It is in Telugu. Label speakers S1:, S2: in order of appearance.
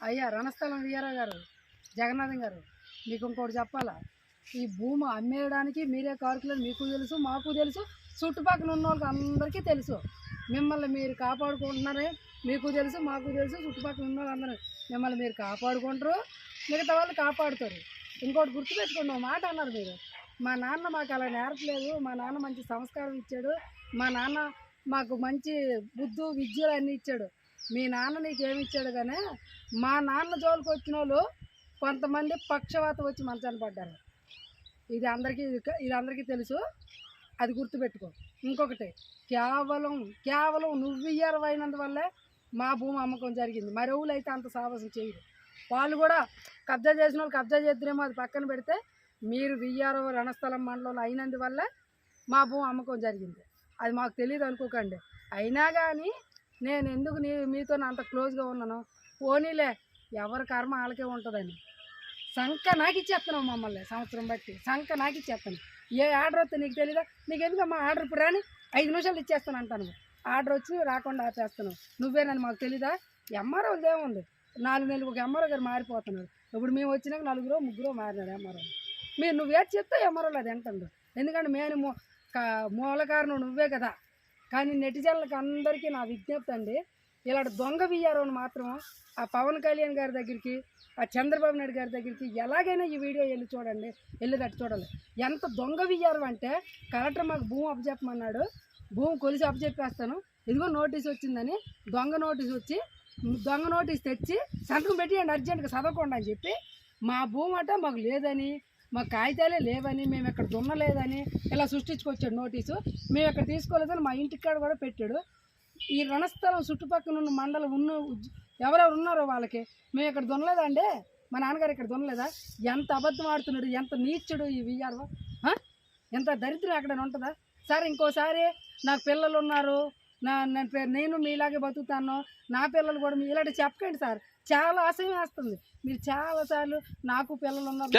S1: అయ్యా రణస్థలం వీరా గారు జగన్నాథం గారు మీకు ఇంకోటి చెప్పాలా? ఈ భూమి అమ్మేయడానికి మీరే కార్కులని మీకు తెలుసు మాకు తెలుసు చుట్టుపక్కల ఉన్న వాళ్ళకి అందరికీ తెలుసు. మిమ్మల్ని మీరు కాపాడుకుంటున్నారే మీకు తెలుసు మాకు తెలుసు చుట్టుపక్కల ఉన్న వాళ్ళందరూ మిమ్మల్ని మీరు కాపాడుకుంటారు మిగతా వాళ్ళు కాపాడుతారు. ఇంకోటి గుర్తుపెట్టుకోండి మాట అన్నారు మీరు. మా నాన్న మాకు అలా నేర్పలేదు మా నాన్న మంచి సంస్కారం ఇచ్చాడు మా నాన్న మాకు మంచి బుద్ధు విద్యలు అన్నీ ఇచ్చాడు. మీ నాన్న నీకు ఏమిచ్చాడు కానీ మా నాన్న జోలికి వచ్చిన వాళ్ళు కొంతమంది పక్షవాతం వచ్చి మంచాన్ని పడ్డారు. ఇది అందరికీ ఇది అందరికీ తెలుసు. అది గుర్తుపెట్టుకో. ఇంకొకటి కేవలం కేవలం నువ్వు ఇయ్యరవైనందువల్లే మా భూమి అమ్మకం జరిగింది. మరెవులు అయితే అంత సాహసం చేయరు. వాళ్ళు కూడా కబ్జా చేసిన వాళ్ళు కబ్జా చేద్దరేమో అది పక్కన పెడితే మీరు విఆర్ఓ రణస్థలం మండలంలో అయినందువల్ల మా భూమి అమ్మకం జరిగింది. అది మాకు తెలియదు అనుకోకండి. అయినా కానీ నేను ఎందుకు నీ మీతో అంత క్లోజ్గా ఉన్నాను? పోనీలే ఎవరి కర్మ వాళ్ళకే ఉంటుందని. సంఖ నాకు ఇచ్చేస్తున్నావు మమ్మల్ని సంవత్సరం బట్టి. సంఖ నాకు ఇచ్చేస్తాను ఏ ఆర్డర్ వస్తే నీకు తెలీదా? నీకు ఎందుకమ్మా ఆర్డర్ ఇప్పుడు రాని? ఐదు నిమిషాలు ఇచ్చేస్తాను అంటాను. ఆర్డర్ వచ్చి రాకుండా చేస్తాను నువ్వేనని మాకు తెలీదా? ఎంఆర్ఓ ఏముంది నాలుగు నెలలు ఒక ఎంఆర్ఓ గారు మారిపోతున్నారు. ఇప్పుడు మేము వచ్చినాక నలుగురు ముగ్గురు మారినారు ఎంఆర్ఓ మీరు నువ్వేది చెప్తే ఎంఆర్ఓలు అది అంటుండ్రు. ఎందుకంటే మేము మూల కారణం నువ్వే కదా. కానీ నెటిజన్లకు అందరికీ నా విజ్ఞప్తి అండి ఇలాంటి దొంగ వియ్యారోని మాత్రం ఆ పవన్ కళ్యాణ్ గారి దగ్గరికి ఆ చంద్రబాబు నాయుడు గారి దగ్గరికి ఎలాగైనా ఈ వీడియో వెళ్ళి చూడండి వెళ్ళేటట్టు చూడాలి ఎంత దొంగ వియ్యారు అంటే కలెక్టర్ మాకు భూమి అప్పచెప్పమన్నాడు భూమి కొలిసి అప్పచెప్పేస్తాను ఇదిగో నోటీస్ వచ్చిందని దొంగ నోటీస్ వచ్చి దొంగ నోటీస్ తెచ్చి సంతకం పెట్టియండి అర్జెంట్గా చదవకుండా అని చెప్పి మా భూమి అట మాకు లేదని మా కాగితాలే లేవని మేము ఇక్కడ దున్నలేదని ఇలా సృష్టించుకొచ్చాడు నోటీసు. మేము ఇక్కడ తీసుకోలేదని మా ఇంటికాడ కూడా పెట్టాడు. ఈ రణస్థలం చుట్టుపక్కల ఉన్న మండలం ఉన్న ఎవరెవరు ఉన్నారో వాళ్ళకి మేము ఇక్కడ దున్నలేదండి మా నాన్నగారు ఇక్కడ దున్నలేదా? ఎంత అబద్ధం ఆడుతున్నాడు ఎంత నీచుడు ఈ విఆర్ఓ ఎంత దరిద్రం ఎక్కడ ఉంటుందా? సార్ ఇంకోసారి నాకు పిల్లలు ఉన్నారు నా నా పేరు నేను మీలాగే బతుకుతాను నా పిల్లలు కూడా మీ ఇలాంటి చెప్పకండి సార్. చాలా అసహ్యం వేస్తుంది. మీరు చాలాసార్లు నాకు పిల్లలు ఉన్నారు.